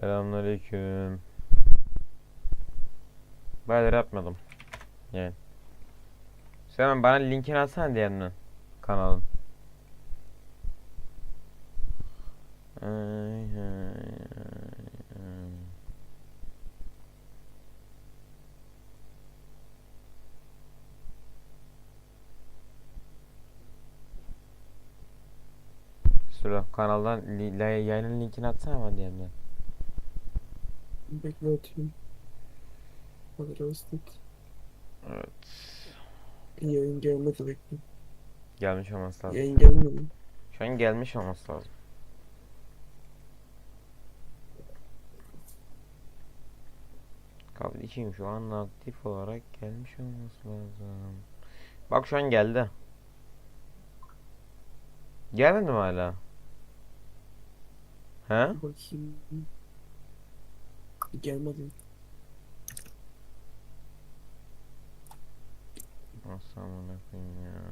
Selamünaleyküm. Bayağıdır yapmadım. Yani. Sen bana linkini atsana diğerinden. Kanalın. Sıra kanaldan li, yayının linkini atsana bana diğerinden. Bekle atayım. Hadi rastet. Evet. Yayın gelmedi bekle. Gelmiş olması lazım. Yayın gelmedi. Şu an gelmiş olması lazım. Kardeşim şu an aktif olarak gelmiş olması lazım. Bak şu an geldi. Gelmedi mi hala? He? Bakayım. Gelmedi. Nasıl amına ya?